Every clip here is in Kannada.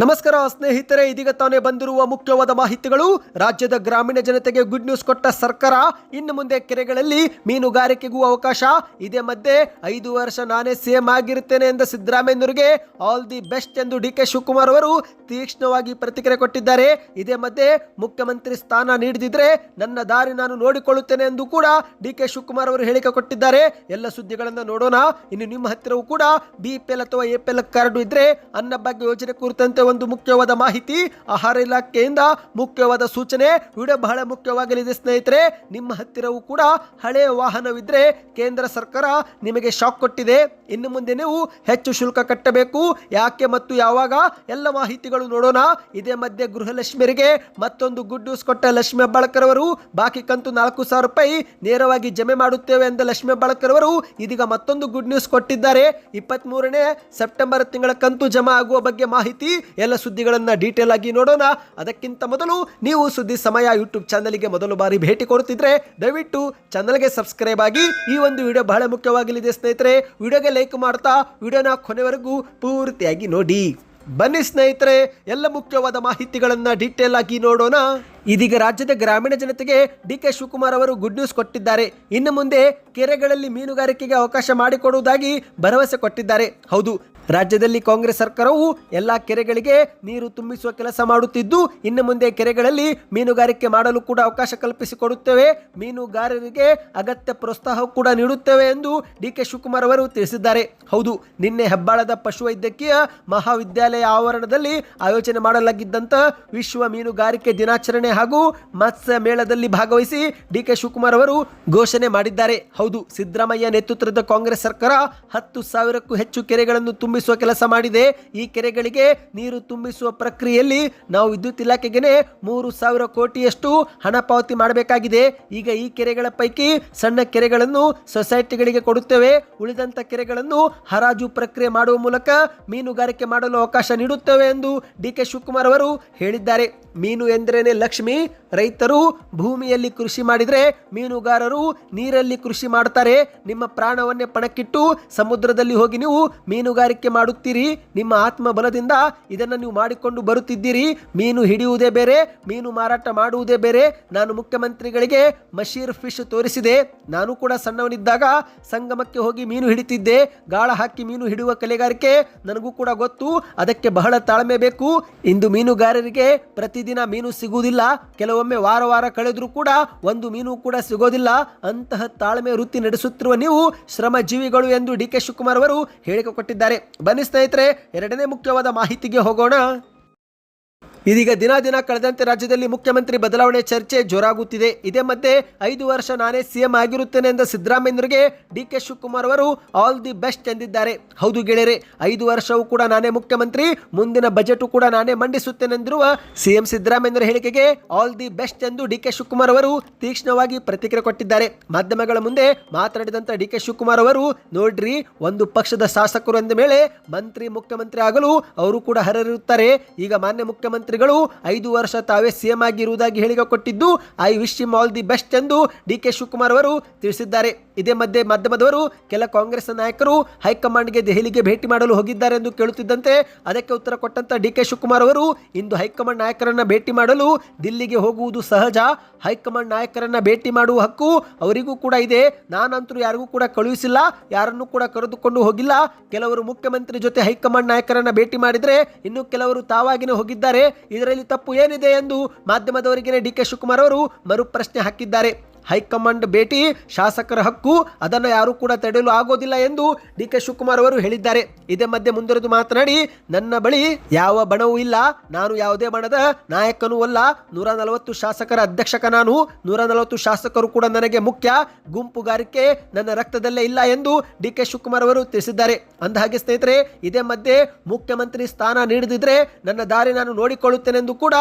ನಮಸ್ಕಾರ ಸ್ನೇಹಿತರೆ, ಇದೀಗ ತಾನೇ ಬಂದಿರುವ ಮುಖ್ಯವಾದ ಮಾಹಿತಿಗಳು. ರಾಜ್ಯದ ಗ್ರಾಮೀಣ ಜನತೆಗೆ ಗುಡ್ ನ್ಯೂಸ್ ಕೊಟ್ಟ ಸರ್ಕಾರ, ಇನ್ನು ಮುಂದೆ ಕೆರೆಗಳಲ್ಲಿ ಮೀನುಗಾರಿಕೆಗೂ ಅವಕಾಶ. ಇದೇ ಮಧ್ಯೆ ಐದು ವರ್ಷ ನಾನೇ ಸಿಎಂ ಆಗಿರುತ್ತೇನೆ ಎಂದ ಸಿದ್ದರಾಮಯ್ಯನವರಿಗೆ ಆಲ್ ದಿ ಬೆಸ್ಟ್ ಎಂದು ಡಿ ಕೆ ಶಿವಕುಮಾರ್ ಅವರು ತೀಕ್ಷ್ಣವಾಗಿ ಪ್ರತಿಕ್ರಿಯೆ ಕೊಟ್ಟಿದ್ದಾರೆ. ಇದೇ ಮಧ್ಯೆ ಮುಖ್ಯಮಂತ್ರಿ ಸ್ಥಾನ ನೀಡದಿದ್ರೆ ನನ್ನ ದಾರಿ ನಾನು ನೋಡಿಕೊಳ್ಳುತ್ತೇನೆ ಎಂದು ಕೂಡ ಡಿ ಕೆ ಶಿವಕುಮಾರ್ ಅವರು ಹೇಳಿಕೆ ಕೊಟ್ಟಿದ್ದಾರೆ. ಎಲ್ಲ ಸುದ್ದಿಗಳನ್ನು ನೋಡೋಣ. ಇನ್ನು ನಿಮ್ಮ ಹತ್ತಿರವೂ ಕೂಡ ಬಿ ಅಥವಾ ಎ ಪಿ ಎಲ್ ಕಾರ್ಡು ಇದ್ರೆ ಅನ್ನಭಾಗ್ಯ ಯೋಜನೆ ಕುರಿತಂತೆ ಒಂದು ಮುಖ್ಯವಾದ ಮಾಹಿತಿ. ಆಹಾರ ಇಲಾಖೆಯಿಂದ ಮುಖ್ಯವಾದ ಸೂಚನೆ. ವಿಡಿಯೋ ಬಹಳ ಮುಖ್ಯವಾಗಲಿದೆ ಸ್ನೇಹಿತರೆ. ನಿಮ್ಮ ಹತ್ತಿರವೂ ಕೂಡ ಹಳೆಯ ವಾಹನವಿದ್ರೆ ಕೇಂದ್ರ ಸರ್ಕಾರ ನಿಮಗೆ ಶಾಕ್ ಕೊಟ್ಟಿದೆ. ಇನ್ನು ಮುಂದೆ ನೀವು ಹೆಚ್ಚು ಶುಲ್ಕ ಕಟ್ಟಬೇಕು. ಯಾಕೆ ಮತ್ತು ಯಾವಾಗ? ಎಲ್ಲ ಮಾಹಿತಿಗಳು ನೋಡೋಣ. ಇದೇ ಮಧ್ಯೆ ಗೃಹಲಕ್ಷ್ಮಿಯರಿಗೆ ಮತ್ತೊಂದು ಗುಡ್ ನ್ಯೂಸ್ ಕೊಟ್ಟ ಲಕ್ಷ್ಮಿ ಅವರು ಬಾಕಿ ಕಂತು ನಾಲ್ಕು ಸಾವಿರ ರೂಪಾಯಿ ನೇರವಾಗಿ ಜಮೆ ಮಾಡುತ್ತೇವೆ ಎಂದ ಲಕ್ಷ್ಮಿ ಅವರು ಇದೀಗ ಮತ್ತೊಂದು ಗುಡ್ ನ್ಯೂಸ್ ಕೊಟ್ಟಿದ್ದಾರೆ. ಇಪ್ಪತ್ತ್ ಸೆಪ್ಟೆಂಬರ್ ತಿಂಗಳ ಕಂತು ಜಮಾ ಆಗುವ ಬಗ್ಗೆ ಮಾಹಿತಿ. ಎಲ್ಲ ಸುದ್ದಿಗಳನ್ನು ಡೀಟೇಲ್ ಆಗಿ ನೋಡೋಣ. ಅದಕ್ಕಿಂತ ಮೊದಲು ನೀವು ಸುದ್ದಿ ಸಮಯ ಯೂಟ್ಯೂಬ್ ಚಾನಲ್ಗೆ ಮೊದಲು ಬಾರಿ ಭೇಟಿ ಕೊಡುತ್ತಿದ್ರೆ ದಯವಿಟ್ಟು ಚಾನಲ್ಗೆ ಸಬ್ಸ್ಕ್ರೈಬ್ ಆಗಿ ಈ ಒಂದು ವಿಡಿಯೋ ಬಹಳ ಮುಖ್ಯವಾಗಲಿದೆ ಸ್ನೇಹಿತರೆ. ವಿಡಿಯೋಗೆ ಲೈಕ್ ಮಾಡ್ತಾ ವಿಡಿಯೋನ ಕೊನೆವರೆಗೂ ಪೂರ್ತಿಯಾಗಿ ನೋಡಿ. ಬನ್ನಿ ಸ್ನೇಹಿತರೆ, ಎಲ್ಲ ಮುಖ್ಯವಾದ ಮಾಹಿತಿಗಳನ್ನು ಡೀಟೇಲ್ ಆಗಿ ನೋಡೋಣ. ಇದೀಗ ರಾಜ್ಯದ ಗ್ರಾಮೀಣ ಜನತೆಗೆ ಡಿ ಕೆ ಶಿವಕುಮಾರ್ ಅವರು ಗುಡ್ ನ್ಯೂಸ್ ಕೊಟ್ಟಿದ್ದಾರೆ. ಇನ್ನು ಮುಂದೆ ಕೆರೆಗಳಲ್ಲಿ ಮೀನುಗಾರಿಕೆಗೆ ಅವಕಾಶ ಮಾಡಿಕೊಡುವುದಾಗಿ ಭರವಸೆ ಕೊಟ್ಟಿದ್ದಾರೆ. ಹೌದು ರಾಜ್ಯದಲ್ಲಿ ಕಾಂಗ್ರೆಸ್ ಸರ್ಕಾರವು ಎಲ್ಲಾ ಕೆರೆಗಳಿಗೆ ನೀರು ತುಂಬಿಸುವ ಕೆಲಸ ಮಾಡುತ್ತಿದ್ದು, ಇನ್ನು ಮುಂದೆ ಕೆರೆಗಳಲ್ಲಿ ಮೀನುಗಾರಿಕೆ ಮಾಡಲು ಕೂಡ ಅವಕಾಶ ಕಲ್ಪಿಸಿಕೊಡುತ್ತೇವೆ. ಮೀನುಗಾರರಿಗೆ ಅಗತ್ಯ ಪ್ರೋತ್ಸಾಹ ಕೂಡ ನೀಡುತ್ತೇವೆ ಎಂದು ಡಿ ಕೆ ಶಿವಕುಮಾರ್ ಅವರು ತಿಳಿಸಿದ್ದಾರೆ. ಹೌದು, ನಿನ್ನೆ ಹೆಬ್ಬಾಳದ ಪಶುವೈದ್ಯಕೀಯ ಮಹಾವಿದ್ಯಾಲಯ ಆವರಣದಲ್ಲಿ ಆಯೋಜನೆ ಮಾಡಲಾಗಿದ್ದಂತಹ ವಿಶ್ವ ಮೀನುಗಾರಿಕೆ ದಿನಾಚರಣೆ ಹಾಗೂ ಮತ್ಸ್ಯ ಮೇಳದಲ್ಲಿ ಭಾಗವಹಿಸಿ ಡಿ ಕೆ ಶಿವಕುಮಾರ್ ಅವರು ಘೋಷಣೆ ಮಾಡಿದ್ದಾರೆ. ಹೌದು, ಸಿದ್ದರಾಮಯ್ಯ ನೇತೃತ್ವದ ಕಾಂಗ್ರೆಸ್ ಸರ್ಕಾರ ಹತ್ತು ಸಾವಿರಕ್ಕೂ ಹೆಚ್ಚು ಕೆರೆಗಳನ್ನು ತುಂಬಿಸುವ ಕೆಲಸ ಮಾಡಿದೆ. ಈ ಕೆರೆಗಳಿಗೆ ನೀರು ತುಂಬಿಸುವ ಪ್ರಕ್ರಿಯೆಯಲ್ಲಿ ನಾವು ವಿದ್ಯುತ್ ಇಲಾಖೆಗೆ ಮೂರು ಸಾವಿರ ಕೋಟಿಯಷ್ಟು ಹಣ ಪಾವತಿ ಮಾಡಬೇಕಾಗಿದೆ. ಈಗ ಈ ಕೆರೆಗಳ ಪೈಕಿ ಸಣ್ಣ ಕೆರೆಗಳನ್ನು ಸೊಸೈಟಿಗಳಿಗೆ ಕೊಡುತ್ತೇವೆ. ಉಳಿದಂತ ಕೆರೆಗಳನ್ನು ಹರಾಜು ಪ್ರಕ್ರಿಯೆ ಮಾಡುವ ಮೂಲಕ ಮೀನುಗಾರಿಕೆ ಮಾಡಲು ಅವಕಾಶ ನೀಡುತ್ತೇವೆ ಎಂದು ಡಿ ಕೆ ಶಿವಕುಮಾರ್ ಅವರು ಹೇಳಿದ್ದಾರೆ. ಮೀನು ಎಂದ್ರೇನೆ ಲಕ್ಷ್ಮಿ? ರೈತರು ಭೂಮಿಯಲ್ಲಿ ಕೃಷಿ ಮಾಡಿದರೆ ಮೀನುಗಾರರು ನೀರಲ್ಲಿ ಕೃಷಿ ಮಾಡ್ತಾರೆ. ನಿಮ್ಮ ಪ್ರಾಣವನ್ನೇ ಪಣಕ್ಕಿಟ್ಟು ಸಮುದ್ರದಲ್ಲಿ ಹೋಗಿ ನೀವು ಮೀನುಗಾರಿಕೆ ಮಾಡುತ್ತೀರಿ? ನಿಮ್ಮ ಆತ್ಮ ಬಲದಿಂದ ಇದನ್ನು ನೀವು ಮಾಡಿಕೊಂಡು ಬರುತ್ತಿದ್ದೀರಿ. ಮೀನು ಹಿಡಿಯುವುದೇ ಬೇರೆ, ಮೀನು ಮಾರಾಟ ಮಾಡುವುದೇ ಬೇರೆ. ನಾನು ಮುಖ್ಯಮಂತ್ರಿಗಳಿಗೆ ಮಶೀರ್ ಫಿಶ್ ತೋರಿಸಿದೆ. ನಾನು ಕೂಡ ಸಣ್ಣವನಿದ್ದಾಗ ಸಂಗಮಕ್ಕೆ ಹೋಗಿ ಮೀನು ಹಿಡಿತಿದ್ದೆ. ಗಾಳ ಹಾಕಿ ಮೀನು ಹಿಡಿಯುವ ಕಲೆಗಾರಿಕೆ ನನಗೂ ಕೂಡ ಗೊತ್ತು. ಅದಕ್ಕೆ ಬಹಳ ತಾಳ್ಮೆ ಬೇಕು. ಇಂದು ಮೀನುಗಾರರಿಗೆ ಪ್ರತಿದಿನ ಮೀನು ಸಿಗುವುದಿಲ್ಲ. ಕೆಲವೊಮ್ಮೆ ವಾರ ವಾರ ಕಳೆದರೂ ಕೂಡ ಒಂದು ಮೀನು ಕೂಡ ಸಿಗೋದಿಲ್ಲ. ಅಂತಹ ತಾಳ್ಮೆ ವೃತ್ತಿ ನಡೆಸುತ್ತಿರುವ ನೀವು ಶ್ರಮ ಜೀವಿಗಳು ಎಂದು ಡಿ ಕೆ ಶಿವಕುಮಾರ್ ಅವರು ಹೇಳಿಕೆ ಕೊಟ್ಟಿದ್ದಾರೆ. ಬನ್ನಿ ಸ್ನೇಹಿತರೆ ಎರಡನೇ ಮುಖ್ಯವಾದ ಮಾಹಿತಿಗೆ ಹೋಗೋಣ. ಇದೀಗ ದಿನ ದಿನ ಕಳೆದಂತೆ ರಾಜ್ಯದಲ್ಲಿ ಮುಖ್ಯಮಂತ್ರಿ ಬದಲಾವಣೆ ಚರ್ಚೆ ಜೋರಾಗುತ್ತಿದೆ. ಇದೇ ಮಧ್ಯೆ ಐದು ವರ್ಷ ನಾನೇ ಸಿಎಂ ಆಗಿರುತ್ತೇನೆ ಎಂದ ಸಿದ್ದರಾಮಯ್ಯನವರಿಗೆ ಡಿ ಕೆ ಶಿವಕುಮಾರ್ ಅವರು ಆಲ್ ದಿ ಬೆಸ್ಟ್ ಎಂದಿದ್ದಾರೆ. ಹೌದು ಗೆಳೆಯರೆ, ಐದು ವರ್ಷವೂ ಕೂಡ ನಾನೇ ಮುಖ್ಯಮಂತ್ರಿ, ಮುಂದಿನ ಬಜೆಟ್ ಕೂಡ ನಾನೇ ಮಂಡಿಸುತ್ತೇನೆ ಎಂದಿರುವ ಸಿಎಂ ಸಿದ್ದರಾಮಯ್ಯನವರ ಹೇಳಿಕೆಗೆ ಆಲ್ ದಿ ಬೆಸ್ಟ್ ಎಂದು ಡಿ ಕೆ ಶಿವಕುಮಾರ್ ಅವರು ತೀಕ್ಷ್ಣವಾಗಿ ಪ್ರತಿಕ್ರಿಯೆ ಕೊಟ್ಟಿದ್ದಾರೆ. ಮಾಧ್ಯಮಗಳ ಮುಂದೆ ಮಾತನಾಡಿದಂತ ಡಿ ಕೆ ಶಿವಕುಮಾರ್ ಅವರು, ನೋಡ್ರಿ, ಒಂದು ಪಕ್ಷದ ಶಾಸಕರು ಎಂದ ಮೇಲೆ ಮಂತ್ರಿ ಮುಖ್ಯಮಂತ್ರಿ ಆಗಲು ಅವರು ಕೂಡ ಹರರಿರುತ್ತಾರೆ ಈಗ ಮಾನ್ಯ ಮುಖ್ಯಮಂತ್ರಿಗಳು ಐದು ವರ್ಷ ತಾವೇ ಸಿಎಂ ಆಗಿರುವುದಾಗಿ ಹೇಳಿಕೆ ಕೊಟ್ಟಿದ್ದು, I wish him all the best ಎಂದು ಡಿ ಕೆ ಶಿವಕುಮಾರ್ ಅವರು ತಿಳಿಸಿದ್ದಾರೆ. ಇದೇ ಮಧ್ಯೆ ಮಾಧ್ಯಮದವರು ಕೆಲ ಕಾಂಗ್ರೆಸ್ ನಾಯಕರು ಹೈಕಮಾಂಡ್ಗೆ ದೆಹಲಿಗೆ ಭೇಟಿ ಮಾಡಲು ಹೋಗಿದ್ದಾರೆ ಎಂದು ಕೇಳುತ್ತಿದ್ದಂತೆ ಅದಕ್ಕೆ ಉತ್ತರ ಕೊಟ್ಟಂತ ಡಿ ಕೆ ಶಿವಕುಮಾರ್ ಅವರು, ಇಂದು ಹೈಕಮಾಂಡ್ ನಾಯಕರನ್ನ ಭೇಟಿ ಮಾಡಲು ದಿಲ್ಲಿಗೆ ಹೋಗುವುದು ಸಹಜ. ಹೈಕಮಾಂಡ್ ನಾಯಕರನ್ನ ಭೇಟಿ ಮಾಡುವ ಹಕ್ಕು ಅವರಿಗೂ ಕೂಡ ಇದೆ. ನಾನಂತರೂ ಯಾರಿಗೂ ಕೂಡ ಕಳುಹಿಸಿಲ್ಲ, ಯಾರನ್ನು ಕೂಡ ಕರೆದುಕೊಂಡು ಹೋಗಿಲ್ಲ. ಕೆಲವರು ಮುಖ್ಯಮಂತ್ರಿ ಜೊತೆ ಹೈಕಮಾಂಡ್ ನಾಯಕರನ್ನ ಭೇಟಿ ಮಾಡಿದ್ರೆ ಇನ್ನು ಕೆಲವರು ತಾವಾಗಿನೇ ಹೋಗಿದ್ದಾರೆ. ಇದರಲ್ಲಿ ತಪ್ಪು ಏನಿದೆ ಎಂದು ಮಾಧ್ಯಮದವರಿಗೆ ಡಿ ಕೆ ಶಿವಕುಮಾರ್ ಅವರು ಮರುಪ್ರಶ್ನೆ ಹಾಕಿದ್ದಾರೆ. ಹೈಕಮಾಂಡ್ ಭೇಟಿ, ಶಾಸಕರ ಹಕ್ಕು, ಅದನ್ನು ಯಾರೂ ಕೂಡ ತಡೆಯಲು ಆಗೋದಿಲ್ಲ ಎಂದು ಡಿ ಕೆ ಶಿವಕುಮಾರ್ ಅವರು ಹೇಳಿದ್ದಾರೆ. ಇದೇ ಮಧ್ಯೆ ಮುಂದುವರೆದು ಮಾತನಾಡಿ, ನನ್ನ ಬಳಿ ಯಾವ ಬಣವೂ ಇಲ್ಲ, ನಾನು ಯಾವುದೇ ಬಣದ ನಾಯಕನೂ ಅಲ್ಲ. ನೂರ ನಲವತ್ತು ಶಾಸಕರ ಅಧ್ಯಕ್ಷಕ ನಾನು, ನೂರ ನಲವತ್ತು ಶಾಸಕರು ಕೂಡ ನನಗೆ ಮುಖ್ಯ. ಗುಂಪುಗಾರಿಕೆ ನನ್ನ ರಕ್ತದಲ್ಲೇ ಇಲ್ಲ ಎಂದು ಡಿ ಕೆ ಶಿವಕುಮಾರ್ ಅವರು ತಿಳಿಸಿದ್ದಾರೆ. ಅಂದಹಾಗೆ ಸ್ನೇಹಿತರೆ, ಇದೇ ಮಧ್ಯೆ ಮುಖ್ಯಮಂತ್ರಿ ಸ್ಥಾನ ನೀಡದಿದ್ರೆ ನನ್ನ ದಾರಿ ನಾನು ನೋಡಿಕೊಳ್ಳುತ್ತೇನೆ ಎಂದು ಕೂಡ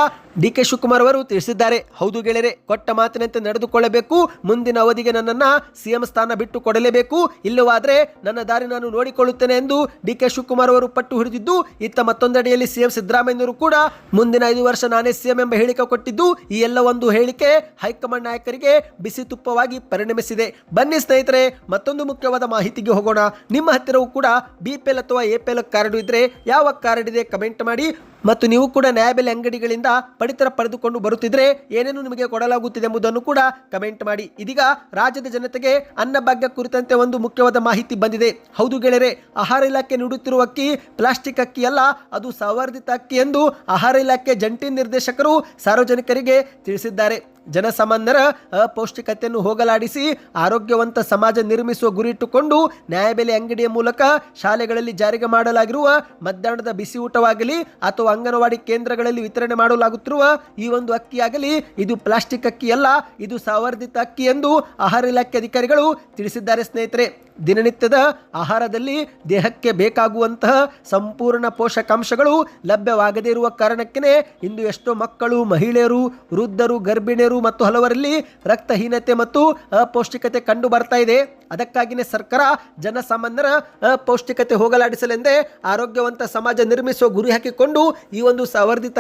ಡಿ ಕೆ ಶಿವಕುಮಾರ್ ಅವರು ತಿಳಿಸಿದ್ದಾರೆ. ಹೌದು ಗೆಳೆಯರೆ, ಕೊಟ್ಟ ಮಾತಿನಂತೆ ನಡೆದುಕೊಳ್ಳಬೇಕು. ಮುಂದಿನ ಅವಧಿಗೆ ನನ್ನನ್ನು ಸಿಎಂ ಸ್ಥಾನ ಬಿಟ್ಟು ಕೊಡಲೇಬೇಕು ಇಲ್ಲವಾದರೆ ನನ್ನ ದಾರಿ ನಾನು ನೋಡಿಕೊಳ್ಳುತ್ತೇನೆ ಎಂದು ಡಿ ಕೆ ಶಿವಕುಮಾರ್ ಅವರು ಪಟ್ಟು ಹಿಡಿದಿದ್ದು, ಇತ್ತ ಮತ್ತೊಂದೆಡೆಯಲ್ಲಿ ಸಿಎಂ ಸಿದ್ದರಾಮಯ್ಯನವರು ಕೂಡ ಮುಂದಿನ ಐದು ವರ್ಷ ನಾನೇ ಸಿಎಂ ಎಂಬ ಹೇಳಿಕೆ ಕೊಟ್ಟಿದ್ದು, ಈ ಎಲ್ಲ ಒಂದು ಹೇಳಿಕೆ ಹೈಕಮಾಂಡ್ ನಾಯಕರಿಗೆ ಬಿಸಿ ತುಪ್ಪವಾಗಿ ಪರಿಣಮಿಸಿದೆ. ಬನ್ನಿ ಸ್ನೇಹಿತರೆ, ಮತ್ತೊಂದು ಮುಖ್ಯವಾದ ಮಾಹಿತಿಗೆ ಹೋಗೋಣ. ನಿಮ್ಮ ಹತ್ತಿರವೂ ಕೂಡ ಬಿ ಪಿ ಎಲ್ ಅಥವಾ ಎ ಪಿ ಎಲ್ ಕಾರ್ಡ್ ಇದ್ರೆ ಯಾವ ಕಾರ್ಡ್ ಇದೆ ಕಮೆಂಟ್ ಮಾಡಿ. ಮತ್ತು ನೀವು ಕೂಡ ನ್ಯಾಯಬೆಲೆ ಅಂಗಡಿಗಳಿಂದ ಪಡಿತರ ಪಡೆದುಕೊಂಡು ಬರುತ್ತಿದ್ರೆ ಏನೇನು ನಿಮಗೆ ಕೊಡಲಾಗುತ್ತಿದೆ ಎಂಬುದನ್ನು ಕೂಡ ಕಮೆಂಟ್ ಮಾಡಿ. ಇದೀಗ ರಾಜ್ಯದ ಜನತೆಗೆ ಅನ್ನಭಾಗ್ಯ ಕುರಿತಂತೆ ಒಂದು ಮುಖ್ಯವಾದ ಮಾಹಿತಿ ಬಂದಿದೆ. ಹೌದು ಗೆಳೆಯರೆ, ಆಹಾರ ಇಲಾಖೆ ನೀಡುತ್ತಿರುವ ಅಕ್ಕಿ ಪ್ಲಾಸ್ಟಿಕ್ ಅಕ್ಕಿ ಅಲ್ಲ, ಅದು ಸಂವರ್ಧಿತ ಅಕ್ಕಿ ಎಂದು ಆಹಾರ ಇಲಾಖೆ ಜಂಟಿ ನಿರ್ದೇಶಕರು ಸಾರ್ವಜನಿಕರಿಗೆ ತಿಳಿಸಿದ್ದಾರೆ. ಜನಸಾಮಾನ್ಯರ ಅಪೌಷ್ಟಿಕತೆಯನ್ನು ಹೋಗಲಾಡಿಸಿ, ಆರೋಗ್ಯವಂತ ಸಮಾಜ ನಿರ್ಮಿಸುವ ಗುರಿ ಇಟ್ಟುಕೊಂಡು, ನ್ಯಾಯಬೆಲೆ ಅಂಗಡಿಯ ಮೂಲಕ ಶಾಲೆಗಳಲ್ಲಿ ಜಾರಿಗೆ ಮಾಡಲಾಗಿರುವ, ಮಧ್ಯಾಹ್ನದ ಬಿಸಿ ಊಟವಾಗಲಿ ಅಥವಾ ಅಂಗನವಾಡಿ ಕೇಂದ್ರಗಳಲ್ಲಿ ವಿತರಣೆ ಮಾಡಲಾಗುತ್ತಿರುವ ಈ ಒಂದು ಅಕ್ಕಿಯಾಗಲಿ, ಇದು ಪ್ಲಾಸ್ಟಿಕ್ ಅಕ್ಕಿ ಅಲ್ಲ, ಇದು ಸಂವರ್ಧಿತ ಅಕ್ಕಿ ಎಂದು ಆಹಾರ ಇಲಾಖೆ ಅಧಿಕಾರಿಗಳು ತಿಳಿಸಿದ್ದಾರೆ ಸ್ನೇಹಿತರೆ. ದಿನನಿತ್ಯದ ಆಹಾರದಲ್ಲಿ ದೇಹಕ್ಕೆ ಬೇಕಾಗುವಂತಹ ಸಂಪೂರ್ಣ ಪೋಷಕಾಂಶಗಳು ಲಭ್ಯವಾಗದೇ ಇರುವ ಕಾರಣಕ್ಕೇ ಇಂದು ಎಷ್ಟೋ ಮಕ್ಕಳು, ಮಹಿಳೆಯರು, ವೃದ್ಧರು, ಗರ್ಭಿಣಿಯರು ಮತ್ತು ಹಲವರಲ್ಲಿ ರಕ್ತಹೀನತೆ ಮತ್ತು ಅಪೌಷ್ಟಿಕತೆ ಕಂಡು ಬರ್ತಾ ಇದೆ. ಅದಕ್ಕಾಗಿಯೇ ಸರ್ಕಾರ ಜನಸಾಮಾನ್ಯರ ಅಪೌಷ್ಟಿಕತೆ ಹೋಗಲಾಡಿಸಲೆಂದೇ ಆರೋಗ್ಯವಂತ ಸಮಾಜ ನಿರ್ಮಿಸುವ ಗುರಿ ಹಾಕಿಕೊಂಡು ಈ ಒಂದು ಸವರ್ಧಿತ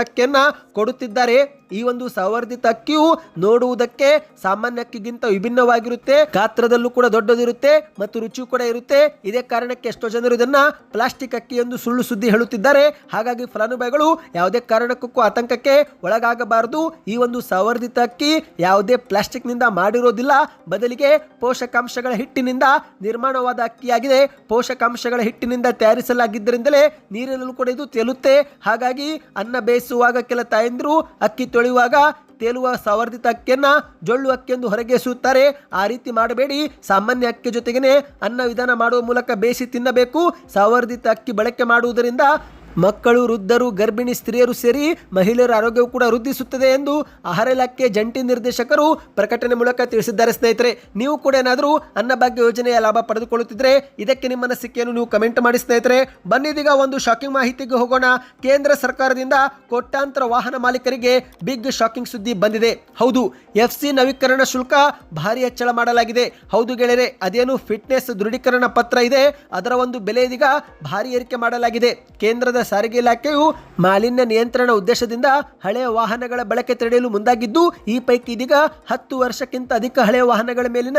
ಕೊಡುತ್ತಿದ್ದಾರೆ. ಈ ಒಂದು ಸವರ್ಧಿತ ಅಕ್ಕಿಯು ನೋಡುವುದಕ್ಕೆ ಸಾಮಾನ್ಯ ಅಕ್ಕಿಗಿಂತ ವಿಭಿನ್ನವಾಗಿರುತ್ತೆ. ಗಾತ್ರದಲ್ಲೂ ಕೂಡ ದೊಡ್ಡದಿರುತ್ತೆ ಮತ್ತು ರುಚಿ ಕೂಡ ಇರುತ್ತೆ. ಇದೇ ಕಾರಣಕ್ಕೆ ಎಷ್ಟೋ ಜನರು ಇದನ್ನ ಪ್ಲಾಸ್ಟಿಕ್ ಅಕ್ಕಿ ಎಂದು ಸುಳ್ಳು ಸುದ್ದಿ ಹೇಳುತ್ತಿದ್ದಾರೆ. ಹಾಗಾಗಿ ಫಲಾನುಭವಿಗಳು ಯಾವುದೇ ಕಾರಣಕ್ಕೂ ಆತಂಕಕ್ಕೆ ಒಳಗಾಗಬಾರದು. ಈ ಒಂದು ಸವರ್ಧಿತ ಅಕ್ಕಿ ಯಾವುದೇ ಪ್ಲಾಸ್ಟಿಕ್ನಿಂದ ಮಾಡಿರೋದಿಲ್ಲ. ಬದಲಿಗೆ ಪೋಷಕಾಂಶಗಳ ಹಿಟ್ಟಿನಿಂದ ನಿರ್ಮಾಣವಾದ ಅಕ್ಕಿಯಾಗಿದೆ. ಪೋಷಕಾಂಶಗಳ ಹಿಟ್ಟಿನಿಂದ ತಯಾರಿಸಲಾಗಿದ್ದರಿಂದಲೇ ನೀರಿನಲ್ಲೂ ಕೂಡ ಇದು ತೇಲುತ್ತೆ. ಹಾಗಾಗಿ ಅನ್ನ ಬೇಯಿಸುವಾಗ ಕೆಲ ತಾಯಂದಿರು ಅಕ್ಕಿ ತೊಳೆಯುವಾಗ ತೇಲುವ ಸವರ್ಧಿತ ಅಕ್ಕಿಯನ್ನು ಜೊಳ್ಳು ಅಕ್ಕಿಯೆಂದು ಹೊರಗೆಸುತ್ತಾರೆ. ಆ ರೀತಿ ಮಾಡಬೇಡಿ. ಸಾಮಾನ್ಯ ಅಕ್ಕಿ ಜೊತೆಗೇನೆ ಅನ್ನ ವಿಧಾನ ಮಾಡುವ ಮೂಲಕ ಬೇಯಿಸಿ ತಿನ್ನಬೇಕು. ಸವರ್ಧಿತ ಅಕ್ಕಿ ಬಳಕೆ ಮಾಡುವುದರಿಂದ ಮಕ್ಕಳು, ವೃದ್ಧರು, ಗರ್ಭಿಣಿ ಸ್ತ್ರೀಯರು ಸೇರಿ ಮಹಿಳೆಯರ ಆರೋಗ್ಯವು ಕೂಡ ವೃದ್ಧಿಸುತ್ತದೆ ಎಂದು ಆಹಾರ ಇಲಾಖೆ ಜಂಟಿ ನಿರ್ದೇಶಕರು ಪ್ರಕಟಣೆ ಮೂಲಕ ತಿಳಿಸಿದ್ದಾರೆ. ಸ್ನೇಹಿತರೆ, ನೀವು ಕೂಡ ಏನಾದರೂ ಅನ್ನಭಾಗ್ಯ ಯೋಜನೆಯ ಲಾಭ ಪಡೆದುಕೊಳ್ಳುತ್ತಿದ್ದರೆ ಇದಕ್ಕೆ ನಿಮ್ಮ ಅನಿಸಿಕೆಯನ್ನು ನೀವು ಕಮೆಂಟ್ ಮಾಡಿ. ಸ್ನೇಹಿತರೆ ಬನ್ನಿದೀಗ ಒಂದು ಶಾಕಿಂಗ್ ಮಾಹಿತಿಗೆ ಹೋಗೋಣ. ಕೇಂದ್ರ ಸರ್ಕಾರದಿಂದ ಕೋಟ್ಯಾಂತರ ವಾಹನ ಮಾಲೀಕರಿಗೆ ಬಿಗ್ ಶಾಕಿಂಗ್ ಸುದ್ದಿ ಬಂದಿದೆ. ಹೌದು, ಎಫ್ ಸಿ ನವೀಕರಣ ಶುಲ್ಕ ಭಾರಿ ಹೆಚ್ಚಳ ಮಾಡಲಾಗಿದೆ. ಹೌದು ಗೆಳೆಯರೆ, ಅದೇನು ಫಿಟ್ನೆಸ್ ದೃಢೀಕರಣ ಪತ್ರ ಇದೆ. ಅದರ ಒಂದು ಬೆಲೆ ಇದೀಗ ಭಾರಿ ಏರಿಕೆ ಮಾಡಲಾಗಿದೆ. ಕೇಂದ್ರದ ಸಾರಿಗೆ ಇಲಾಖೆಯು ಮಾಲಿನ್ಯ ನಿಯಂತ್ರಣ ಉದ್ದೇಶದಿಂದ ಹಳೆಯ ವಾಹನಗಳ ಬಳಕೆ ತಡೆಯಲು ಮುಂದಾಗಿದ್ದು, ಈ ಪೈಕಿ ಇದೀಗ ಹತ್ತು ವರ್ಷಕ್ಕಿಂತ ಅಧಿಕ ಹಳೆಯ ವಾಹನಗಳ ಮೇಲಿನ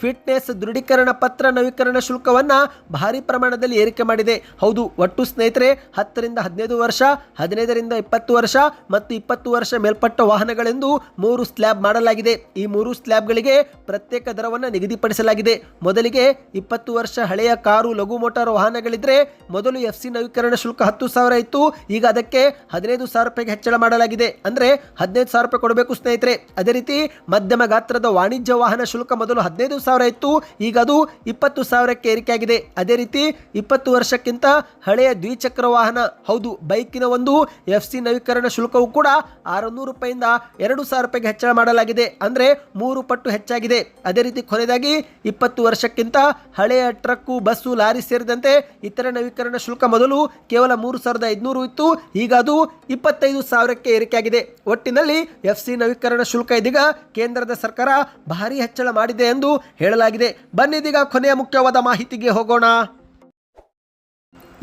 ಫಿಟ್ನೆಸ್ ದೃಢೀಕರಣ ಪತ್ರ ನವೀಕರಣ ಶುಲ್ಕವನ್ನು ಭಾರಿ ಪ್ರಮಾಣದಲ್ಲಿ ಏರಿಕೆ ಮಾಡಿದೆ. ಹೌದು, ಒಟ್ಟು ಸ್ನೇಹಿತರೆ, ಹತ್ತರಿಂದ ಹದಿನೈದು ವರ್ಷ, ಹದಿನೈದರಿಂದ ಇಪ್ಪತ್ತು ವರ್ಷ ಮತ್ತು ಇಪ್ಪತ್ತು ವರ್ಷ ಮೇಲ್ಪಟ್ಟ ವಾಹನಗಳೆಂದು ಮೂರು ಸ್ಲ್ಯಾಬ್ ಮಾಡಲಾಗಿದೆ. ಈ ಮೂರು ಸ್ಲ್ಯಾಬ್ಗಳಿಗೆ ಪ್ರತ್ಯೇಕ ದರವನ್ನು ನಿಗದಿಪಡಿಸಲಾಗಿದೆ. ಮೊದಲಿಗೆ ಇಪ್ಪತ್ತು ವರ್ಷ ಹಳೆಯ ಕಾರು, ಲಘು ಮೋಟಾರ್ ವಾಹನಗಳಿದ್ರೆ ಮೊದಲು ಎಫ್ ಸಿ ನವೀಕರಣ ಶುಲ್ಕ ಹತ್ತು ಸಾವಿರ ಇತ್ತು. ಈಗ ಅದಕ್ಕೆ ಹದಿನೈದು ಸಾವಿರ ರೂಪಾಯಿಗೆ ಹೆಚ್ಚಳ ಮಾಡಲಾಗಿದೆ. ಅಂದರೆ ಹದಿನೈದು ಸಾವಿರ ರೂಪಾಯಿ ಕೊಡಬೇಕು ಸ್ನೇಹಿತರೆ. ಅದೇ ರೀತಿ ಮಧ್ಯಮ ಗಾತ್ರದ ವಾಣಿಜ್ಯ ವಾಹನ ಶುಲ್ಕ ಮೊದಲು ಹದಿನೈದು ಸಾವಿರ ಇತ್ತು. ಈಗ ಅದು ಇಪ್ಪತ್ತು ಸಾವಿರಕ್ಕೆ ಏರಿಕೆಯಾಗಿದೆ. ಅದೇ ರೀತಿ ಇಪ್ಪತ್ತು ವರ್ಷಕ್ಕಿಂತ ಹಳೆಯ ದ್ವಿಚಕ್ರ ವಾಹನ, ಹೌದು, ಬೈಕಿನ ಒಂದು ಎಫ್ ಸಿ ನವೀಕರಣ ಶುಲ್ಕವು ಕೂಡ ಆರುನೂರು ರೂಪಾಯಿಂದ ಎರಡು ಸಾವಿರ ರೂಪಾಯಿಗೆ ಹೆಚ್ಚಳ ಮಾಡಲಾಗಿದೆ. ಅಂದರೆ ಮೂರು ಪಟ್ಟು ಹೆಚ್ಚಾಗಿದೆ. ಅದೇ ರೀತಿ ಕೊನೆಯದಾಗಿ ಇಪ್ಪತ್ತು ವರ್ಷಕ್ಕಿಂತ ಹಳೆಯ ಟ್ರಕ್ಕು, ಬಸ್ಸು, ಲಾರಿ ಸೇರಿದಂತೆ ಇತರ ನವೀಕರಣ ಶುಲ್ಕ ಮೊದಲು ಕೇವಲ ಮೂರು ಸಾವಿರದ ಐದುನೂರು ಇತ್ತು. ಈಗ ಅದು ಇಪ್ಪತ್ತೈದು ಸಾವಿರಕ್ಕೆ ಏರಿಕೆಯಾಗಿದೆ. ಒಟ್ಟಿನಲ್ಲಿ ಎಫ್ ಸಿ ನವೀಕರಣ ಶುಲ್ಕ ಇದೀಗ ಕೇಂದ್ರದ ಸರ್ಕಾರ ಭಾರಿ ಹೆಚ್ಚಳ ಮಾಡಿದೆ ಎಂದು ಹೇಳಲಾಗಿದೆ. ಬನ್ನಿದೀಗ ಕೊನೆಯ ಮುಖ್ಯವಾದ ಮಾಹಿತಿಗೆ ಹೋಗೋಣ.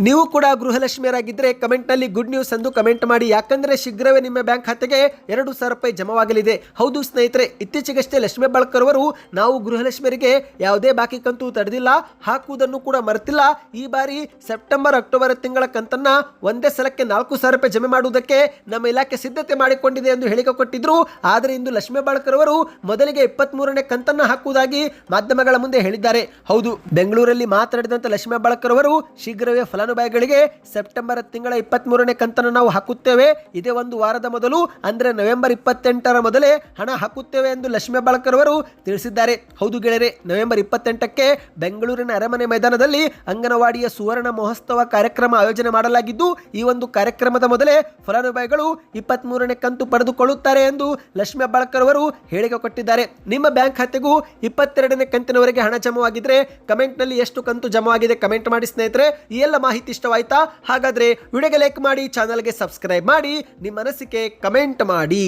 ನೀವು ಕೂಡ ಗೃಹಲಕ್ಷ್ಮಿಯರಾಗಿದ್ದರೆ ಕಮೆಂಟ್ನಲ್ಲಿ ಗುಡ್ ನ್ಯೂಸ್ ಎಂದು ಕಮೆಂಟ್ ಮಾಡಿ. ಯಾಕಂದರೆ ಶೀಘ್ರವೇ ನಿಮ್ಮ ಬ್ಯಾಂಕ್ ಖಾತೆಗೆ ಎರಡು ಸಾವಿರ ರೂಪಾಯಿ ಜಮವಾಗಲಿದೆ. ಹೌದು ಸ್ನೇಹಿತರೆ, ಇತ್ತೀಚೆಗಷ್ಟೇ ಲಕ್ಷ್ಮೀ ಬಾಳ್ಕರ್ ಅವರು ನಾವು ಗೃಹಲಕ್ಷ್ಮಿಯರಿಗೆ ಯಾವುದೇ ಬಾಕಿ ಕಂತು ತಡೆದಿಲ್ಲ, ಹಾಕುವುದನ್ನು ಕೂಡ ಮರೆತಿಲ್ಲ. ಈ ಬಾರಿ ಸೆಪ್ಟೆಂಬರ್, ಅಕ್ಟೋಬರ್ ತಿಂಗಳ ಕಂತನ್ನ ಒಂದೇ ಸಲಕ್ಕೆ ನಾಲ್ಕು ಸಾವಿರ ರೂಪಾಯಿ ಜಮೆ ಮಾಡುವುದಕ್ಕೆ ನಮ್ಮ ಇಲಾಖೆ ಸಿದ್ಧತೆ ಮಾಡಿಕೊಂಡಿದೆ ಎಂದು ಹೇಳಿಕೆ ಕೊಟ್ಟಿದ್ರು. ಆದರೆ ಇಂದು ಲಕ್ಷ್ಮೀ ಬಾಳ್ಕರ್ ಅವರು ಮೊದಲಿಗೆ ಇಪ್ಪತ್ತ್ ಮೂರನೇ ಕಂತನ್ನ ಹಾಕುವುದಾಗಿ ಮಾಧ್ಯಮಗಳ ಮುಂದೆ ಹೇಳಿದ್ದಾರೆ. ಹೌದು, ಬೆಂಗಳೂರಲ್ಲಿ ಮಾತನಾಡಿದಂಥ ಲಕ್ಷ್ಮೀ ಬಾಳ್ಕರ್ ಅವರು ಶೀಘ್ರವೇ ಫಲಾನುಭವಿಗಳಿಗೆ ಸೆಪ್ಟೆಂಬರ್ ತಿಂಗಳ ಇಪ್ಪತ್ತ್ ಮೂರನೇ ಕಂತನ್ನು ನಾವು ಹಾಕುತ್ತೇವೆ. ಇದೇ ಒಂದು ವಾರದ ಮೊದಲು, ಅಂದರೆ ನವೆಂಬರ್ ಇಪ್ಪತ್ತೆಂಟರ ಮೊದಲೇ ಹಣ ಹಾಕುತ್ತೇವೆ ಎಂದು ಲಕ್ಷ್ಮೀ ಬಾಳ್ಕರ್ ಅವರು ತಿಳಿಸಿದ್ದಾರೆ. ಹೌದು ಗೆಳೆಯರೆ, ನವೆಂಬರ್ ಇಪ್ಪತ್ತೆಂಟಕ್ಕೆ ಬೆಂಗಳೂರಿನ ಅರಮನೆ ಮೈದಾನದಲ್ಲಿ ಅಂಗನವಾಡಿಯ ಸುವರ್ಣ ಮಹೋತ್ಸವ ಕಾರ್ಯಕ್ರಮ ಆಯೋಜನೆ ಮಾಡಲಾಗಿದ್ದು, ಈ ಒಂದು ಕಾರ್ಯಕ್ರಮದ ಮೊದಲೇ ಫಲಾನುಭವಿಗಳು ಇಪ್ಪತ್ತ್ ಮೂರನೇ ಕಂತು ಪಡೆದುಕೊಳ್ಳುತ್ತಾರೆ ಎಂದು ಲಕ್ಷ್ಮೀ ಬಾಳ್ಕರ್ ಅವರು ಹೇಳಿಕೆ ಕೊಟ್ಟಿದ್ದಾರೆ. ನಿಮ್ಮ ಬ್ಯಾಂಕ್ ಖಾತೆಗೂ ಇಪ್ಪತ್ತೆರಡನೇ ಕಂತಿನವರೆಗೆ ಹಣ ಜಮವಾಗಿದ್ರೆ ಕಮೆಂಟ್ನಲ್ಲಿ ಎಷ್ಟು ಕಂತು ಜಮವಾಗಿದೆ ಕಮೆಂಟ್ ಮಾಡಿ ಸ್ನೇಹಿತರೆ. ಈ ಎಲ್ಲ ಮಾಹಿತಿ ಇಷ್ಟವಾಯ್ತಾ? ಹಾಗಾದ್ರೆ ವಿಡಿಯೋಗೆ ಲೈಕ್ ಮಾಡಿ ಚಾನಲ್ಗೆ ಸಬ್ಸ್ಕ್ರೈಬ್ ಮಾಡಿ ನಿಮ್ಮ ಅನಿಸಿಕೆ ಕಮೆಂಟ್ ಮಾಡಿ.